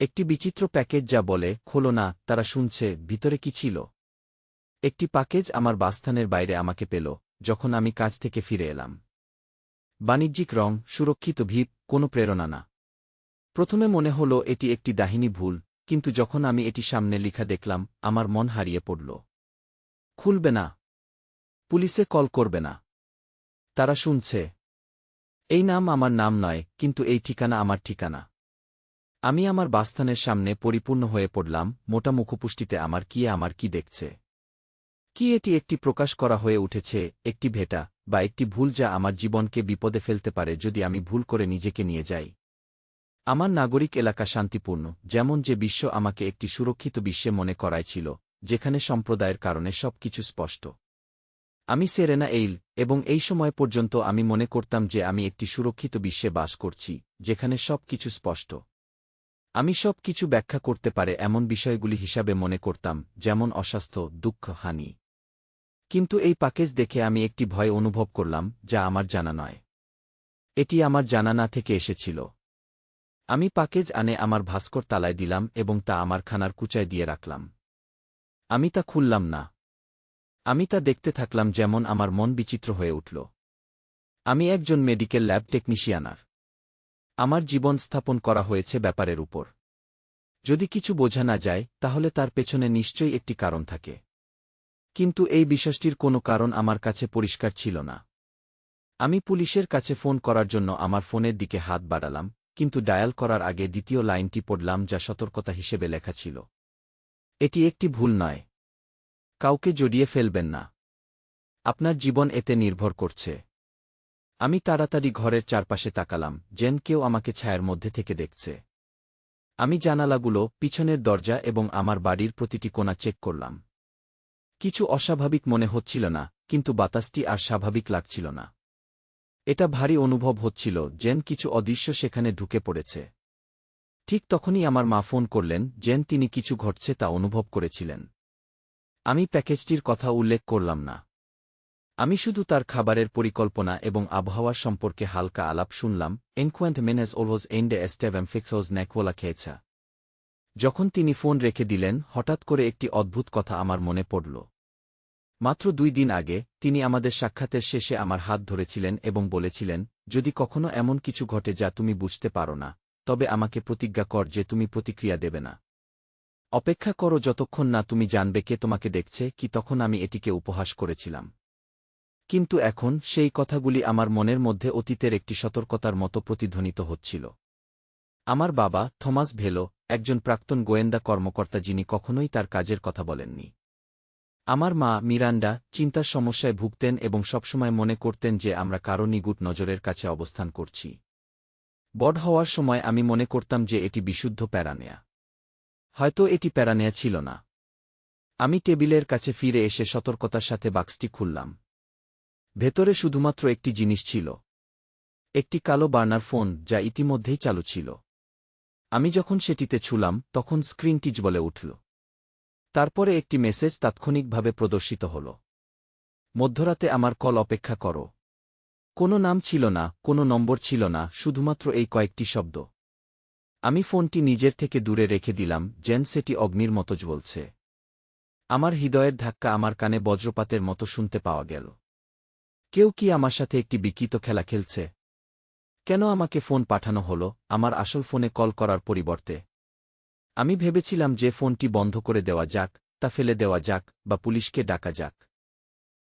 একটি বিচিত্র প্যাকেজ যা বলে, খোলো না, তারা শুনছে, ভিতরে কি ছিল? একটি প্যাকেজ আমার বাসস্থানের বাইরে আমাকে পেল, যখন আমি কাজ থেকে ফিরে এলাম। বাণিজ্যিক রং, সুরক্ষিত ভিপ, কোনো প্রেরণা না। প্রথমে মনে হল এটি একটি দাহিনী ভুল, কিন্তু যখন আমি এটি সামনে লিখা দেখলাম, আমার মন হারিয়ে পড়ল। খুলবে না। পুলিশে কল করবে না। তারা শুনছে। এই নাম আমার নাম নয়, কিন্তু এই ঠিকানা আমার ঠিকানা। আমি আমার বাসস্থানের সামনে পরিপূর্ণ হয়ে পড়লাম, মোটা মুখপুষ্টিতে আমার কি আমার কি দেখছে। কি এটি একটি প্রকাশ করা হয়ে উঠেছে, একটি ভেটা, বা একটি ভুল যা আমার জীবনকে বিপদে ফেলতে পারে যদি আমি ভুল করে নিজেকে নিয়ে যাই? আমার নাগরিক এলাকা শান্তিপূর্ণ, যেমন যে বিশ্ব আমাকে একটি সুরক্ষিত বিশ্বে মনে করাইছিল, যেখানে সম্প্রদায়ের কারণে সব কিছু স্পষ্ট। আমি সেরেনা এইল, এবং এই সময় পর্যন্ত আমি মনে করতাম যে আমি একটি সুরক্ষিত বিশ্বে বাস করছি, যেখানে সব কিছু স্পষ্ট। আমি সব কিছু ব্যাখ্যা করতে পারে এমন বিষয়গুলি হিসাবে মনে করতাম, যেমন অস্বাস্থ্য, দুঃখ, হানি। কিন্তু এই প্যাকেজ দেখে আমি একটি ভয় অনুভব করলাম, যা আমার জানা নয়। এটি আমার জানা না থেকে এসেছিল। আমি প্যাকেজ আনে আমার ভাস্কর তালায় দিলাম এবং তা আমার খানার কুচায় দিয়ে রাখলাম। আমি তা খুললাম না। আমি তা দেখতে থাকলাম যেমন আমার মন বিচিত্র হয়ে উঠল। আমি একজন মেডিকেল ল্যাব টেকনিশিয়ানার। আমার জীবন স্থাপন করা হয়েছে ব্যাপারের উপর। যদি কিছু বোঝা না যায়, তাহলে তার পেছনে নিশ্চয়ই একটি কারণ থাকে। কিন্তু এই বিশ্বাসটির কোনো কারণ আমার কাছে পরিষ্কার ছিল না। আমি পুলিশের কাছে ফোন করার জন্য আমার ফোনের দিকে হাত বাড়ালাম, কিন্তু ডায়াল করার আগে দ্বিতীয় লাইনটি পড়লাম যা সতর্কতা হিসেবে লেখা ছিল। এটি একটি ভুল নয়। কাউকে জড়িয়ে ফেলবেন না। আপনার জীবন এতে নির্ভর করছে। আমি তাড়াতাড়ি ঘরের চারপাশে তাকালাম, যেন কেউ আমাকে ছায়ার মধ্যে থেকে দেখছে। আমি জানালাগুলো, পিছনের দরজা এবং আমার বাড়ির প্রতিটি কোণা চেক করলাম। কিছু অস্বাভাবিক মনে হচ্ছিল না, কিন্তু বাতাসটি আর স্বাভাবিক লাগছিল না। এটা ভারী অনুভব হচ্ছিল, যেন কিছু অদৃশ্য সেখানে ঢুকে পড়েছে। ঠিক তখনই আমার মা ফোন করলেন, যেন তিনি কিছু ঘটছে তা অনুভব করেছিলেন। আমি প্যাকেজটির কথা উল্লেখ করলাম না। আমি শুধু তার খাবারের পরিকল্পনা এবং আবহাওয়ার সম্পর্কে হালকা আলাপ শুনলাম, এনকোয়েন্ট মেনেজ ওলহোজ এন্ডে এস্টেভেম ফিক্সোজ ন্যাকওয়ালা খেয়েছা। যখন তিনি ফোন রেখে দিলেন, হঠাৎ করে একটি অদ্ভুত কথা আমার মনে পড়ল। মাত্র দুই দিন আগে, তিনি আমাদের সাক্ষাতের শেষে আমার হাত ধরেছিলেন এবং বলেছিলেন, যদি কখনো এমন কিছু ঘটে যা তুমি বুঝতে পারো না, তবে আমাকে প্রতিজ্ঞা কর যে তুমি প্রতিক্রিয়া দেবে না। অপেক্ষা করো যতক্ষণ না তুমি জানবে কে তোমাকে দেখছে, কি তখন আমি এটিকে উপহাস করেছিলাম। কিন্তু এখন সেই কথাগুলি আমার মনের মধ্যে অতীতের একটি সতর্কতার মতো প্রতিধ্বনিত হচ্ছিল। আমার বাবা, থমাস ভেলো, একজন প্রাক্তন গোয়েন্দা কর্মকর্তা যিনি কখনোই তার কাজের কথা বলেননি। আমার মা, মিরান্ডা, চিন্তার সমস্যায় ভুগতেন এবং সবসময় মনে করতেন যে আমরা কারও নিগুট নজরের কাছে অবস্থান করছি। বড হওয়ার সময় আমি মনে করতাম যে এটি বিশুদ্ধ প্যারানেয়া। হয়তো এটি প্যারানেয়া ছিল না। আমি টেবিলের কাছে ফিরে এসে সতর্কতার সাথে বাক্সটি খুললাম। ভেতরে শুধুমাত্র একটি জিনিস ছিল। একটি কালো বার্নার ফোন যা ইতিমধ্যেই চালু ছিল। আমি যখন সেটিতে ছুলাম, তখন স্ক্রিনটিজ বলে উঠল। তারপরে একটি মেসেজ তাৎক্ষণিকভাবে প্রদর্শিত হল। মধ্যরাতে আমার কল অপেক্ষা করো। কোনো নাম ছিল না, কোনো নম্বর ছিল না, শুধুমাত্র এই কয়েকটি শব্দ। আমি ফোনটি নিজের থেকে দূরে রেখে দিলাম, যেন সেটি অগ্নির মতো জ্বলছে। আমার হৃদয়ের ধাক্কা আমার কানে বজ্রপাতের মতো শুনতে পাওয়া গেল। কেউ কি আমার সাথে একটি বিকৃত খেলা খেলছে? কেন আমাকে ফোন পাঠানো হলো, আমার আসল ফোনে কল করার পরিবর্তে? আমি ভেবেছিলাম যে ফোনটি বন্ধ করে দেওয়া যাক, তা ফেলে দেওয়া যাক, বা পুলিশকে ডাকা যাক।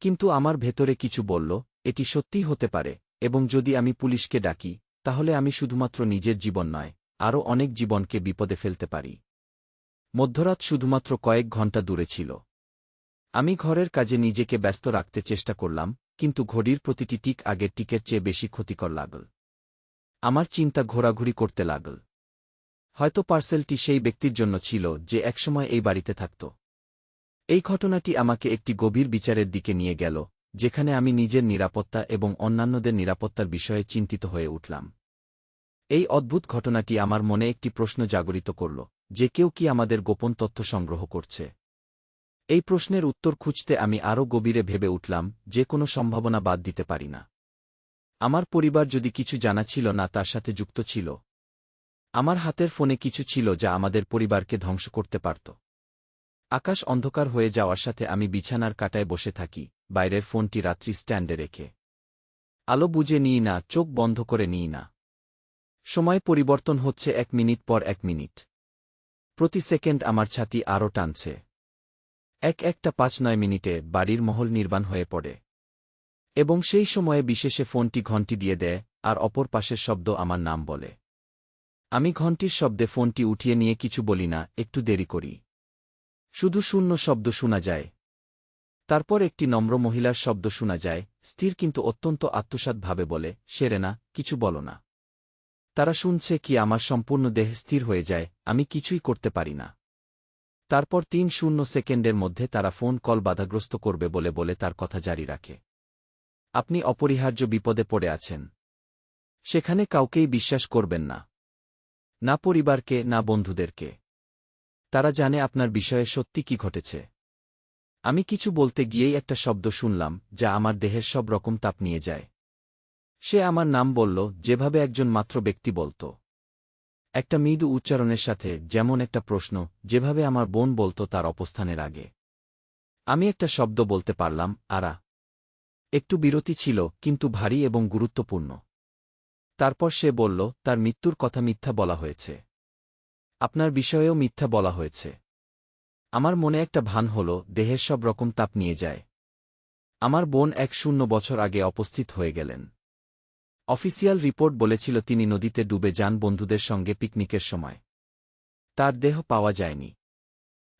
কিন্তু আমার ভেতরে কিছু বলল, এটি সত্যিই হতে পারে, এবং যদি আমি পুলিশকে ডাকি, তাহলে আমি শুধুমাত্র নিজের জীবন নয়, আরও অনেক জীবনকে বিপদে ফেলতে পারি। মধ্যরাত শুধুমাত্র কয়েক ঘণ্টা দূরে ছিল। আমি ঘরের কাজে নিজেকে ব্যস্ত রাখতে চেষ্টা করলাম কিন্তু ঘড়ির প্রতিটি টিক আগের টিকের চেয়ে বেশি ক্ষতিকর লাগল। আমার চিন্তা ঘোরাঘুরি করতে লাগল। হয়তো পার্সেলটি সেই ব্যক্তির জন্য ছিল যে একসময় এই বাড়িতে থাকত। এই ঘটনাটি আমাকে একটি গভীর বিচারের দিকে নিয়ে গেল, যেখানে আমি নিজের নিরাপত্তা এবং অন্যান্যদের নিরাপত্তার বিষয়ে চিন্তিত হয়ে উঠলাম। এই অদ্ভুত ঘটনাটি আমার মনে একটি প্রশ্ন জাগরিত করল, যে কেউ কি আমাদের গোপন তথ্য সংগ্রহ করছে? এই প্রশ্নের উত্তর খুঁজতে আমি আরও গভীরে ভেবে উঠলাম, যে কোনো সম্ভাবনা বাদ দিতে পারি না। আমার পরিবার যদি কিছু জানা ছিল না, তার সাথে যুক্ত ছিল। আমার হাতের ফোনে কিছু ছিল যা আমাদের পরিবারকে ধ্বংস করতে পারত। আকাশ অন্ধকার হয়ে যাওয়ার সাথে আমি বিছানার কাটায় বসে থাকি, বাইরের ফোনটি রাত্রি স্ট্যান্ডে রেখে। আলো বুঝে নিই না, চোখ বন্ধ করে নিই না। সময় পরিবর্তন হচ্ছে এক মিনিট পর এক মিনিট। প্রতি সেকেন্ড আমার ছাতি আরও টানছে। এক একটা পাঁচ নয় মিনিটে বাড়ির মহল নির্বাণ হয়ে পড়ে। এবং সেই সময়ে বিশেষে ফোনটি ঘণ্টি দিয়ে দেয় আর অপর পাশের শব্দ আমার নাম বলে। আমি ঘণ্টির শব্দে ফোনটি উঠিয়ে নিয়ে কিছু বলি না, একটু দেরি করি। শুধু শূন্য শব্দ শোনা যায়। তারপর একটি নম্র মহিলার শব্দ শোনা যায়, স্থির কিন্তু অত্যন্ত আত্মসাৎভাবে বলে, সেরে না, কিছু বলো না। তারা শুনছে কি আমার সম্পূর্ণ দেহ স্থির হয়ে যায়, আমি কিছুই করতে পারি না। তারপর তিন শূন্য সেকেন্ডের মধ্যে তারা ফোন কল বাধাগ্রস্ত করবে বলে বলে তার কথা জারি রাখে। আপনি অপরিহার্য বিপদে পড়ে আছেন। সেখানে কাউকেই বিশ্বাস করবেন না। না পরিবারকে, না বন্ধুদেরকে। তারা জানে আপনার বিষয়ে সত্যি কি ঘটেছে। আমি কিছু বলতে গিয়েই একটা শব্দ শুনলাম, যা আমার দেহের সব রকম তাপ নিয়ে যায়। সে আমার নাম বলল, যেভাবে একজন মাত্র ব্যক্তি বলত। একটা মৃদু উচ্চারণের সাথে, যেমন একটা প্রশ্ন, যেভাবে আমার বোন বলত তার অবস্থানের আগে। আমি একটা শব্দ বলতে পারলাম, আরা। একটু বিরতি ছিল, কিন্তু ভারী এবং গুরুত্বপূর্ণ। তারপর সে বলল, তার মৃত্যুর কথা মিথ্যা বলা হয়েছে। আপনার বিষয়েও মিথ্যা বলা হয়েছে। আমার মনে একটা ভান হল, দেহের সব রকম তাপ নিয়ে যায়। আমার বোন এক শূন্য বছর আগে উপস্থিত হয়ে গেলেন। অফিসিয়াল রিপোর্ট বলেছিল তিনি নদীতে ডুবে যান বন্ধুদের সঙ্গে পিকনিকের সময়। তার দেহ পাওয়া যায়নি।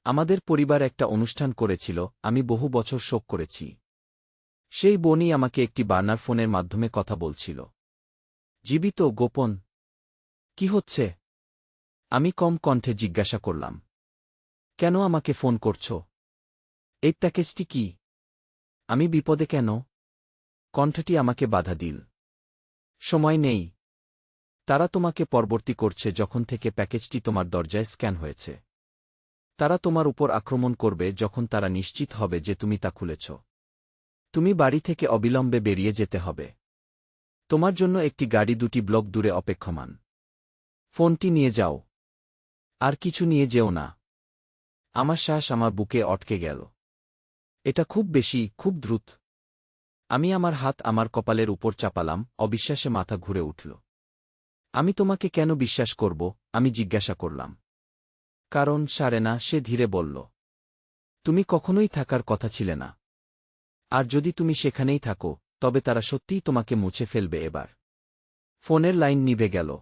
আমাদের পরিবার একটা অনুষ্ঠান করেছিল, আমি বহু বছর শোক করেছি। সেই বোনই আমাকে একটি বার্নার ফোনের মাধ্যমে কথা বলছিল। জীবিত গোপন। কি হচ্ছে? আমি কম কণ্ঠে জিজ্ঞাসা করলাম। কেন আমাকে ফোন করছ? এই প্যাকেজটি কি? আমি বিপদে কেন? কণ্ঠটি আমাকে বাধা দিল। সময় নেই। তারা তোমাকে পরবর্তী করছে যখন থেকে প্যাকেজটি তোমার দরজায় স্ক্যান হয়েছে। তারা তোমার উপর আক্রমণ করবে যখন তারা নিশ্চিত হবে যে তুমি তা খুলেছ। তুমি বাড়ি থেকে অবিলম্বে বেরিয়ে যেতে হবে। তোমার জন্য একটি গাড়ি দুটি ব্লক দূরে অপেক্ষমান। ফোনটি নিয়ে যাও। আর কিছু নিয়ে যেও না। আমার শ্বাস আমার বুকে অটকে গেল। এটা খুব বেশি, খুব দ্রুত। আমি আমার হাত আমার কপালের উপর চাপালাম, অবিশ্বাসে মাথা ঘুরে উঠল। আমি তোমাকে কেন বিশ্বাস করব? আমি জিজ্ঞাসা করলাম। কারণ সারেনা সে ধীরে বলল, তুমি কখনোই থাকার কথা ছিলে না। আর যদি তুমি সেখানেই থাকো, তবে তারা সত্যিই তোমাকে মুছে ফেলবে এবার। ফোনের লাইন নিভে গেল।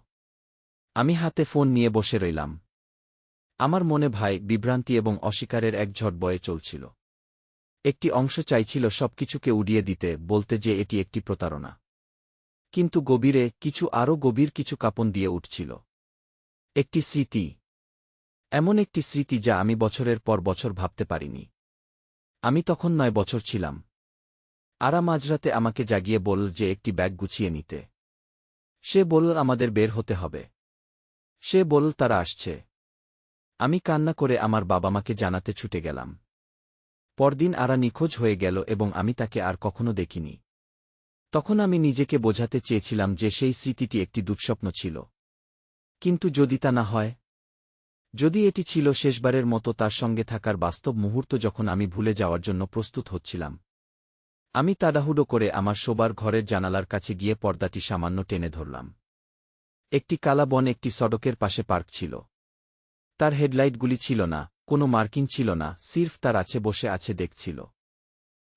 আমি হাতে ফোন নিয়ে বসে রইলাম। আমার মনে ভাই বিভ্রান্তি এবং অস্বীকারের এক ঝট বয়ে চলছিল। একটি অংশ চাইছিল সবকিছুকে উড়িয়ে দিতে, বলতে যে এটি একটি প্রতারণা। কিন্তু গভীরে কিছু আরও গভীর কিছু কাপন দিয়ে উঠছিল। একটি স্মৃতি। এমন একটি স্মৃতি যা আমি বছরের পর বছর ভাবতে পারিনি। আমি তখন নয় বছর ছিলাম। আরা মাঝরাতে আমাকে জাগিয়ে বলল যে একটি ব্যাগ গুছিয়ে নিতে। সে বলল, আমাদের বের হতে হবে। সে বলল, তারা আসছে। আমি কান্না করে আমার বাবা মাকে জানাতে ছুটে গেলাম। পরদিন আরা নিখোঁজ হয়ে গেল এবং আমি তাকে আর কখনো দেখিনি। তখন আমি নিজেকে বোঝাতে চেয়েছিলাম যে সেই স্মৃতিটি একটি দুঃস্বপ্ন ছিল। কিন্তু যদি তা না হয়, যদি এটি ছিল শেষবারের মতো তার সঙ্গে থাকার বাস্তব মুহূর্ত যখন আমি ভুলে যাওয়ার জন্য প্রস্তুত হচ্ছিলাম, আমি তাড়াহুড়ো করে আমার শোবার ঘরের জানালার কাছে গিয়ে পর্দাটি সামান্য টেনে ধরলাম। একটি কালা বন একটি সড়কের পাশে পার্ক ছিল। তার হেডলাইটগুলি ছিল না কোনো মার্কিং ছিল না, সির্ফ তার আছে বসে আছে দেখছিল।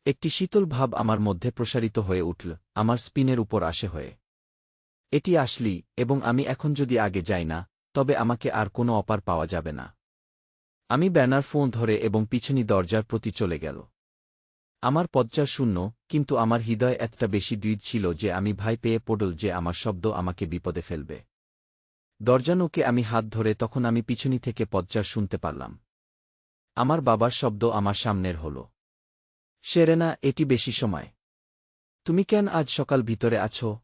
একটি শীতল ভাব আমার মধ্যে প্রসারিত হয়ে উঠল, আমার স্পিনের উপর আসে হয়ে। এটি আসলি এবং আমি এখন যদি আগে যাই না, তবে আমাকে আর কোনো অপার পাওয়া যাবে না। আমি ব্যানার ফোন ধরে এবং পিছনি দরজার প্রতি চলে গেল। আমার পজ্জা শূন্য, কিন্তু আমার হৃদয় এতটা বেশি দ্বিধ ছিল যে আমি ভাই পেয়ে পড়ল যে আমার শব্দ আমাকে বিপদে ফেলবে। দরজানোকে আমি হাত ধরে তখন আমি পিছনি থেকে পজ্জার শুনতে পারলাম। আমার বাবার শব্দ আমার সামনের হল। সেরেনা, এটি বেশি সময়। তুমি কেন আজ সকাল ভিতরে আছো?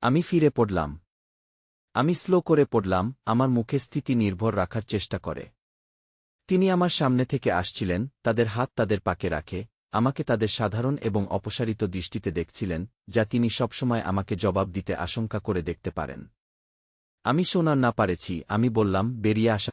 আমি ফিরে পড়লাম। আমি স্লো করে পড়লাম, আমার মুখে স্থিতি নির্ভর রাখার চেষ্টা করে। তিনি আমার সামনে থেকে আসছিলেন, তাদের হাত তাদের পাকে রাখে, আমাকে তাদের সাধারণ এবং অপসারিত দৃষ্টিতে দেখছিলেন, যা তিনি সবসময় আমাকে জবাব দিতে আশঙ্কা করে দেখতে পারেন। আমি শোনার না পারেছি, আমি বললাম, বেরিয়ে আসা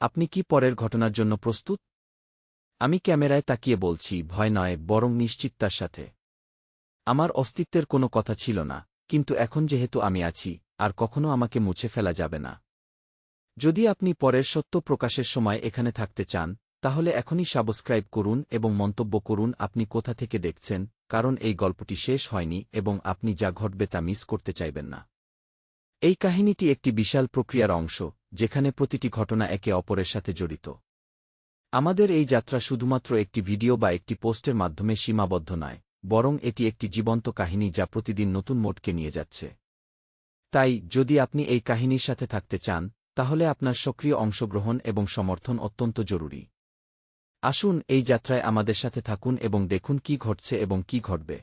আপনি কি পরের ঘটনার জন্য প্রস্তুত? আমি ক্যামেরায় তাকিয়ে বলছি, ভয় নয়, বরং নিশ্চিততার সাথে। আমার অস্তিত্বের কোনো কথা ছিল না, কিন্তু এখন যেহেতু আমি আছি, আর কখনো আমাকে মুছে ফেলা যাবে না। যদি আপনি পরের সত্য প্রকাশের সময় এখানে থাকতে চান, তাহলে এখনই সাবস্ক্রাইব করুন এবং মন্তব্য করুন, আপনি কোথা থেকে দেখছেন, কারণ এই গল্পটি শেষ হয়নি এবং আপনি যা ঘটবে তা মিস করতে চাইবেন না। এই কাহিনীটি একটি বিশাল প্রক্রিয়ার অংশ যেখানে প্রতিটি ঘটনা একে অপরের সাথে জড়িত। আমাদের এই যাত্রা শুধুমাত্র একটি ভিডিও বা একটি পোস্টের মাধ্যমে সীমাবদ্ধ নয়, বরং এটি একটি জীবন্ত কাহিনী যা প্রতিদিন নতুন মোটকে নিয়ে যাচ্ছে। তাই, যদি আপনি এই কাহিনীর সাথে থাকতে চান, তাহলে আপনার সক্রিয় অংশগ্রহণ এবং সমর্থন অত্যন্ত জরুরি। আসুন এই যাত্রায় আমাদের সাথে থাকুন এবং দেখুন কি ঘটছে এবং কি ঘটবে।